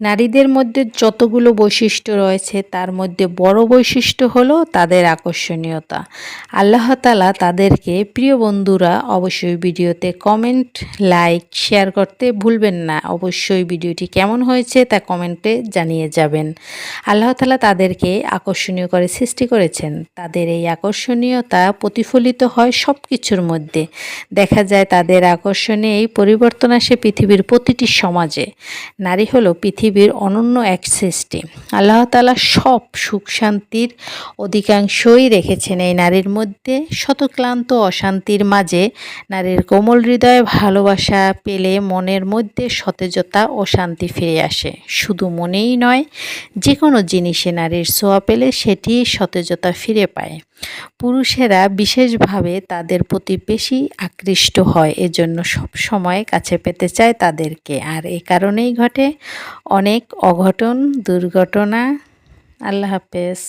নারীদের মধ্যে যতগুলো বৈশিষ্ট্য রয়েছে, তার মধ্যে বড় বৈশিষ্ট্য হলো তাদের আকর্ষণীয়তা। আল্লাহ তালা তাদেরকে, প্রিয় বন্ধুরা, অবশ্যই ভিডিওতে কমেন্ট লাইক শেয়ার করতে ভুলবেন না। অবশ্যই ভিডিওটি কেমন হয়েছে তা কমেন্টে জানিয়ে যাবেন। আল্লাহ তালা তাদেরকে আকর্ষণীয় করে সৃষ্টি করেছেন। তাদের এই আকর্ষণীয়তা প্রতিফলিত হয় সব কিছুর মধ্যে। দেখা যায় তাদের আকর্ষণে এই পরিবর্তন আসে পৃথিবীর প্রতিটি সমাজে। নারী হলো পৃথিবীর অনন্য এক সৃষ্টি। আল্লাহ তালা সব সুখ শান্তির অধিকাংশই রেখেছেন এই নারীর মধ্যে। শতক্লান্ত অশান্তির মাঝে নারীর কোমল হৃদয়ে ভালোবাসা পেলে মনের মধ্যে সতেজতা ও শান্তি ফিরে আসে। শুধু মনেই নয় যে কোনো জিনিসে নারীর ছোঁয়া পেলে সেটি সতেজতা ফিরে পায়। পুরুষেরা বিশেষভাবে তাদের প্রতি বেশি আকৃষ্ট হয়, এজন্য সব সময় কাছে পেতে চায় তাদেরকে। আর এ কারণেই ঘটে অনেক অঘটন দুর্ঘটনা। আল্লাহ হাফেজ।